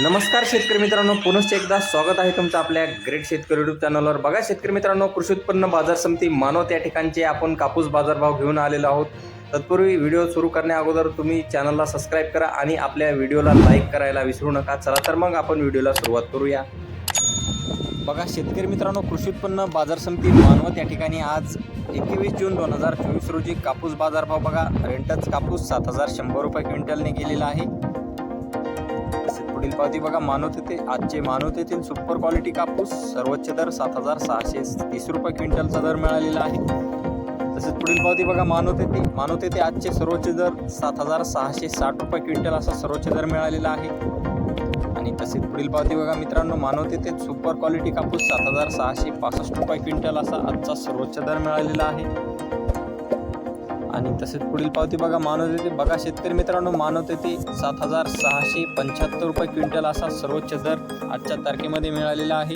नमस्कार शेतकरी मित्रांनो पुनश्च एकदा स्वागत आहे तुमचं आपल्या ग्रेट शेतकरी युट्यूब चॅनलवर बघा शेतकरी मित्रांनो कृषी उत्पन्न बाजार समिती मानवत त्या ठिकाणचे आपण कापूस बाजारभाव घेऊन आलेलो आहोत. तत्पूर्वी व्हिडिओ सुरू करण्या अगोदर तुम्ही चॅनलला सबस्क्राईब करा आणि आपल्या व्हिडिओला लाईक करायला विसरू नका. चला तर मग आपण व्हिडिओला सुरुवात करूया. बघा शेतकरी मित्रांनो कृषी उत्पन्न बाजार समिती मानवत या ठिकाणी आज एकवीस जून दोन हजार चोवीस रोजी कापूस बाजारभाव बघा. रेंटच कापूस सात हजार शंभर रुपये क्विंटलने गेलेला आहे. पावती बघा मानवत येथे आजचे मानवत येथील सुपर क्वालिटी कापूस सर्वोच्च दर सात हजार सहाशे तीस रुपये क्विंटलचा दर मिळालेला आहे. तसेच पुढील पावती बघा मानवत येथे मानवत येथे आजचे सर्वोच्च दर सात हजार सहाशे साठ रुपये क्विंटल असा सर्वोच्च दर मिळालेला आहे. आणि तसेच पुढील पावती बघा मित्रांनो मानवत येथे सुपर क्वालिटी कापूस सात हजार सहाशे पासष्ट रुपये क्विंटल असा आजचा सर्वोच्च दर मिळालेला आहे. आणि तसेच पुढील पावती बघा मानव येते बघा शेतकरी मित्रांनो मानव येते सात हजार सहाशे पंच्याहत्तर रुपये क्विंटल असा सर्वोच्च दर आजच्या तारखेमध्ये मिळालेला आहे.